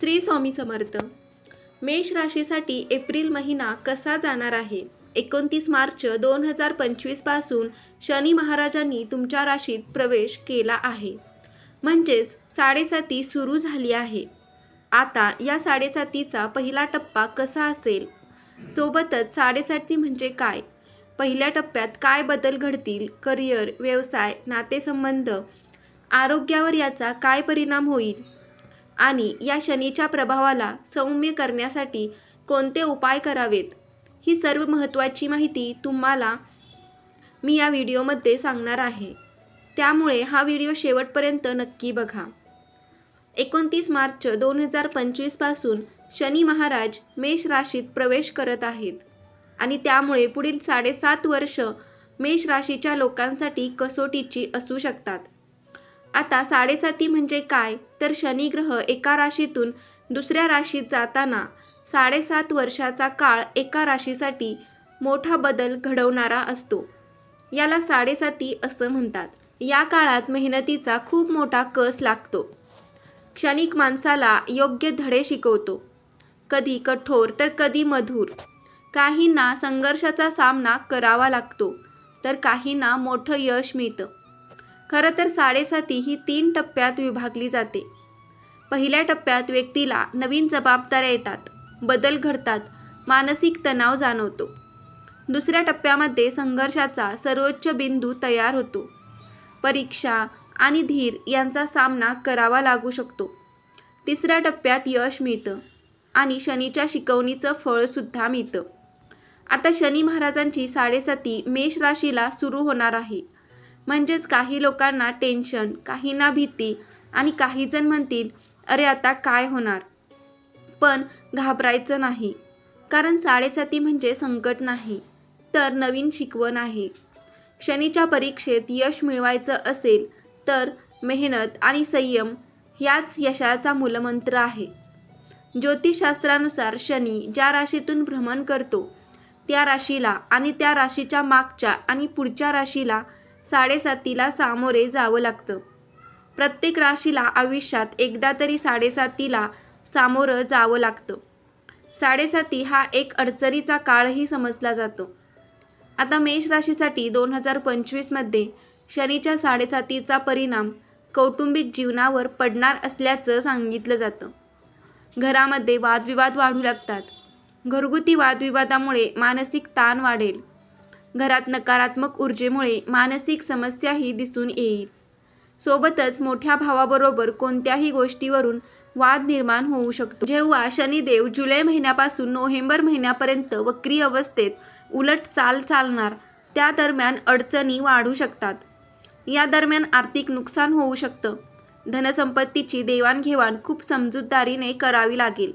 श्री स्वामी समर्थ. मेष राशीसाठी April महिना कसा जाणार आहे? एकोणतीस मार्च दोन हजार पंचवीसपासून शनी महाराजांनी तुमच्या राशीत प्रवेश केला आहे. म्हणजेच साडेसाती सुरू झाली आहे. आता या साडेसातीचा पहिला टप्पा कसा असेल? सोबतच साडेसाती म्हणजे काय? पहिल्या टप्प्यात काय बदल घडतील? करिअर व्यवसाय नातेसंबंध आरोग्यावर याचा काय परिणाम होईल? आणि या शनीच्या प्रभावाला सौम्य करण्यासाठी कोणते उपाय करावेत? ही सर्व महत्त्वाची माहिती तुम्हाला मी या व्हिडिओमध्ये सांगणार आहे. त्यामुळे हा व्हिडिओ शेवटपर्यंत नक्की बघा. एकोणतीस मार्च दोन हजार पंचवीसपासून शनी महाराज मेष राशीत प्रवेश करत आहेत आणि त्यामुळे पुढील साडेसात वर्ष मेष राशीच्या लोकांसाठी कसोटीची असू शकतात. आता साडेसाती म्हणजे काय? तर शनिग्रह एका राशीतून दुसऱ्या राशीत जाताना साडेसात वर्षाचा काळ एका राशीसाठी मोठा बदल घडवणारा असतो. याला साडेसाती असं म्हणतात. या काळात मेहनतीचा खूप मोठा कस लागतो. क्षणिक माणसाला योग्य धडे शिकवतो. कधी कठोर तर कधी मधुर. काहींना संघर्षाचा सामना करावा लागतो तर काहींना मोठं यश मिळतं. खरं तर साडेसाती ही तीन टप्प्यात विभागली जाते. पहिल्या टप्प्यात व्यक्तीला नवीन जबाबदाऱ्या येतात बदल घडतात मानसिक तणाव जाणवतो. दुसऱ्या टप्प्यामध्ये संघर्षाचा सर्वोच्च बिंदू तयार होतो. परीक्षा आणि धीर यांचा सामना करावा लागू शकतो. तिसऱ्या टप्प्यात यश मिळतं आणि शनीच्या शिकवणीचं फळसुद्धा मिळतं. आता शनी महाराजांची साडेसाती मेष राशीला सुरू होणार आहे. म्हणजेच काही लोकांना टेन्शन काहींना भीती आणि काही जण म्हणतील अरे आता काय होणार? पण घाबरायचं नाही. कारण साडेसाती म्हणजे संकट नाही तर नवीन शिकवण आहे. शनीच्या परीक्षेत यश मिळवायचं असेल तर मेहनत आणि संयम ह्याच यशाचा मूलमंत्र आहे. ज्योतिषशास्त्रानुसार शनी ज्या राशीतून भ्रमण करतो त्या राशीला आणि त्या राशीच्या मागच्या आणि पुढच्या राशीला साडेसातीला सामोरे जावं लागतं. प्रत्येक राशीला आयुष्यात एकदा तरी साडेसातीला सामोरं जावं लागतं. साडेसाती हा एक अडचणीचा काळही समजला जातो. आता मेष राशीसाठी दोन हजार पंचवीसमध्ये शनीच्या साडेसातीचा परिणाम कौटुंबिक जीवनावर पडणार असल्याचं सांगितलं जातं. घरामध्ये वादविवाद वाढू लागतात. घरगुती वादविवादामुळे मानसिक ताण वाढेल. घरात नकारात्मक ऊर्जेमुळे मानसिक समस्याही दिसून येईल. सोबतच मोठ्या भावाबरोबर कोणत्याही गोष्टीवरून वाद निर्माण होऊ शकतो. जेव्हा शनिदेव जुलै महिन्यापासून नोव्हेंबर महिन्यापर्यंत वक्री अवस्थेत उलट चाल चालणार त्या दरम्यान अडचणी वाढू शकतात. या दरम्यान आर्थिक नुकसान होऊ शकतं. धनसंपत्तीची देवाणघेवाण खूप समजूतदारीने करावी लागेल.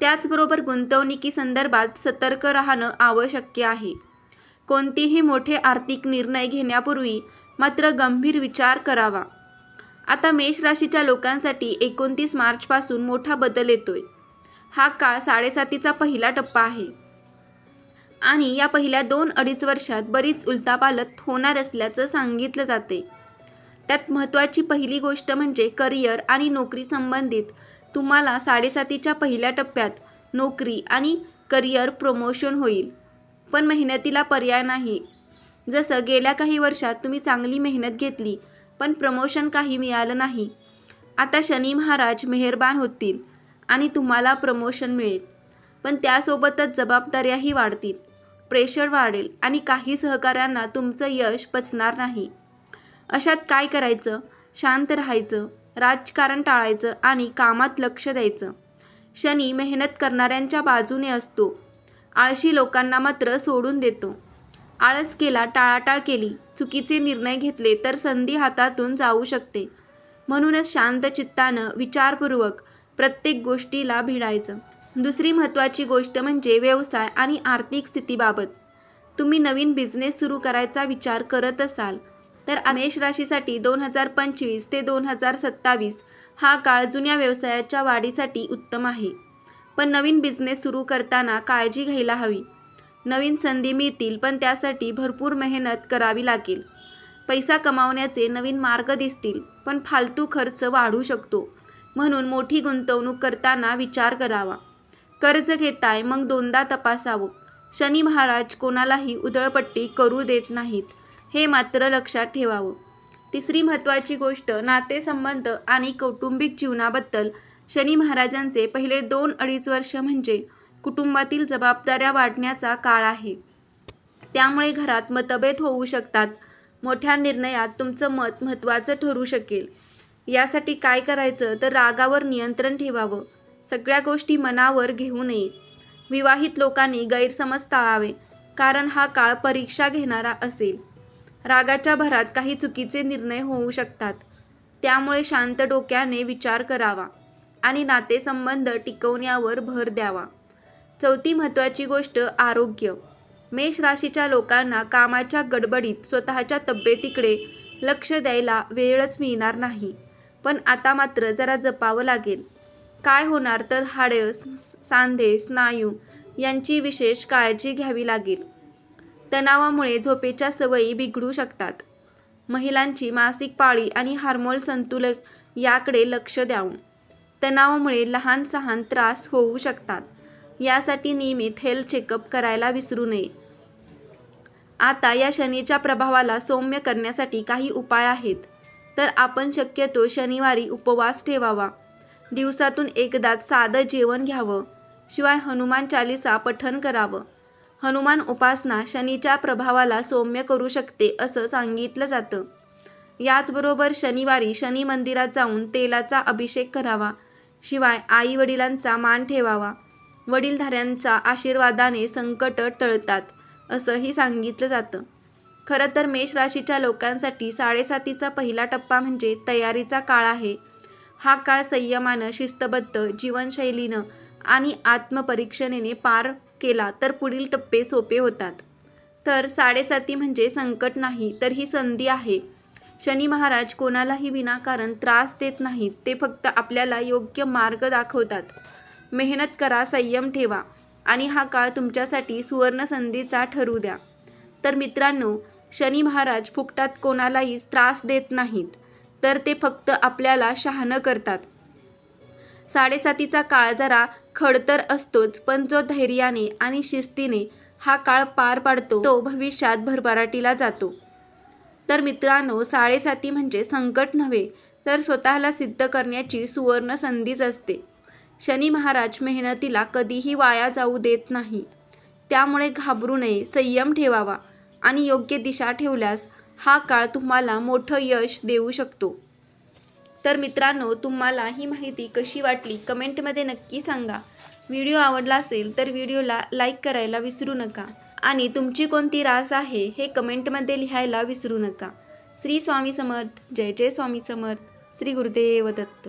त्याचबरोबर गुंतवणुकी संदर्भात सतर्क राहणं आवश्यक आहे. कोणतेही मोठे आर्थिक निर्णय घेण्यापूर्वी मात्र गंभीर विचार करावा. आता मेष राशीच्या लोकांसाठी एकोणतीस मार्चपासून मोठा बदल येतोय. हा काळ साडेसातीचा पहिला टप्पा आहे. आणि या पहिल्या दोन अडीच वर्षात बरीच उलतापालत होणार असल्याचं सांगितलं जाते. त्यात महत्त्वाची पहिली गोष्ट म्हणजे करिअर आणि नोकरी संबंधित. तुम्हाला साडेसातीच्या पहिल्या टप्प्यात नोकरी आणि करिअर प्रमोशन होईल. पण मेहनतीला पर्याय नाही. जसं गेल्या काही वर्षात तुम्ही चांगली मेहनत घेतली पण प्रमोशन काही मिळालं नाही. आता शनी महाराज मेहरबान होतील आणि तुम्हाला प्रमोशन मिळेल. पण त्यासोबतच जबाबदाऱ्याही वाढतील. प्रेशर वाढेल आणि काही सहकाऱ्यांना तुमचं यश पचणार नाही. अशात काय करायचं? शांत राहायचं राजकारण टाळायचं आणि कामात लक्ष द्यायचं. शनी मेहनत करणाऱ्यांच्या बाजूने असतो. आळशी लोकांना मात्र सोडून देतो. आळस केला टाळाटाळ केली चुकीचे निर्णय घेतले तर संधी हातातून जाऊ शकते. म्हणूनच शांत चित्तानं विचारपूर्वक प्रत्येक गोष्टीला भिडायचं. दुसरी महत्त्वाची गोष्ट म्हणजे व्यवसाय आणि आर्थिक स्थितीबाबत. तुम्ही नवीन बिझनेस सुरू करायचा विचार करत असाल तर मेष राशीसाठी दोन हजार पंचवीस ते दोन हजार सत्तावीस हा काळ जुन्या व्यवसायाच्या वाढीसाठी उत्तम आहे. पण नवीन बिझनेस सुरू करताना काळजी घ्यायला हवी. नवीन संधी मिळतील पण त्यासाठी भरपूर मेहनत करावी लागेल. पैसा कमावण्याचे नवीन मार्ग दिसतील पण फालतू खर्च वाढू शकतो. म्हणून मोठी गुंतवणूक करताना विचार करावा. कर्ज घेताय मग दोनदा तपासावं. शनी महाराज कोणालाही उधळपट्टी करू देत नाहीत हे मात्र लक्षात ठेवावं. तिसरी महत्त्वाची गोष्ट नातेसंबंध आणि कौटुंबिक जीवनाबद्दल शनी महाराजांचे पहिले दोन अडीच वर्ष म्हणजे कुटुंबातील जबाबदाऱ्या वाढण्याचा काळ आहे. त्यामुळे घरात मतभेद होऊ शकतात. मोठ्या निर्णयात तुमचं मत महत्त्वाचं ठरू शकेल. यासाठी काय करायचं तर रागावर नियंत्रण ठेवावं. सगळ्या गोष्टी मनावर घेऊ नये. विवाहित लोकांनी गैरसमज टाळावे कारण हा काळ परीक्षा घेणारा असेल. रागाच्या भरात काही चुकीचे निर्णय होऊ शकतात. त्यामुळे शांत डोक्याने विचार करावा. आणि नातेसंबंध टिकवण्यावर भर द्यावा. चौथी महत्त्वाची गोष्ट आरोग्य. मेष राशीच्या लोकांना कामाच्या गडबडीत स्वतःच्या तब्येतीकडे लक्ष द्यायला वेळच मिळणार नाही. पण आता मात्र जरा जपावं लागेल. काय होणार तर हाडं सांधे स्नायू यांची विशेष काळजी घ्यावी लागेल. तणावामुळे झोपेच्या सवयी बिघडू शकतात. महिलांची मासिक पाळी आणि हार्मोन संतुलन याकडे लक्ष द्यावं. तणावामुळे लहान सहान त्रास होऊ शकतात. यासाठी नियमित हेल्थ चेकअप करायला विसरू नये. आता या शनीच्या प्रभावाला सौम्य करण्यासाठी काही उपाय आहेत. तर आपण शक्यतो शनिवारी उपवास ठेवावा. दिवसातून एकदाच साधं जेवण घ्यावं. शिवाय हनुमान चालिसा पठण करावं. हनुमान उपासना शनीच्या प्रभावाला सौम्य करू शकते असं सांगितलं जातं. याचबरोबर शनिवारी शनी मंदिरात जाऊन तेलाचा अभिषेक करावा. शिवाय आई वडिलांचा मान ठेवावा. वडीलधाऱ्यांच्या आशीर्वादाने संकट टळतात असंही सांगितलं जातं. खरं तर मेष राशीच्या लोकांसाठी साडेसातीचा पहिला टप्पा म्हणजे तयारीचा काळ आहे. हा काळ संयमानं शिस्तबद्ध जीवनशैलीनं आणि आत्मपरीक्षणेने पार केला तर पुढील टप्पे सोपे होतात. तर साडेसाती म्हणजे संकट नाही तर ही संधी आहे. शनी महाराज कोणालाही विनाकारण त्रास देत नाहीत ते फक्त आपल्याला योग्य मार्ग दाखवतात. मेहनत करा संयम ठेवा आणि हा काळ तुमच्यासाठी सुवर्णसंधीचा ठरू द्या. तर मित्रांनो शनी महाराज फुकटात कोणालाही त्रास देत नाहीत तर ते फक्त आपल्याला शहाणं करतात. साडेसातीचा काळ जरा खडतर असतोच पण जो धैर्याने आणि शिस्तीने हा काळ पार पाडतो तो भविष्यात भरभराटीला जातो. तर मित्रांनो साडेसाती म्हणजे संकट नव्हे तर स्वतःला सिद्ध करण्याची सुवर्ण संधीच असते. शनी महाराज मेहनतीला कधीही वाया जाऊ देत नाही. त्यामुळे घाबरू नये संयम ठेवावा आणि योग्य दिशा ठेवल्यास हा काळ तुम्हाला मोठं यश देऊ शकतो. तर मित्रांनो तुम्हाला ही माहिती कशी वाटली कमेंटमध्ये नक्की सांगा. व्हिडिओ आवडला असेल तर व्हिडिओला लाईक करायला विसरू नका. आणि तुमची कोणती रास आहे हे कमेंटमध्ये लिहायला विसरू नका. श्री स्वामी समर्थ. जय जय स्वामी समर्थ. श्री गुरुदेव दत्त.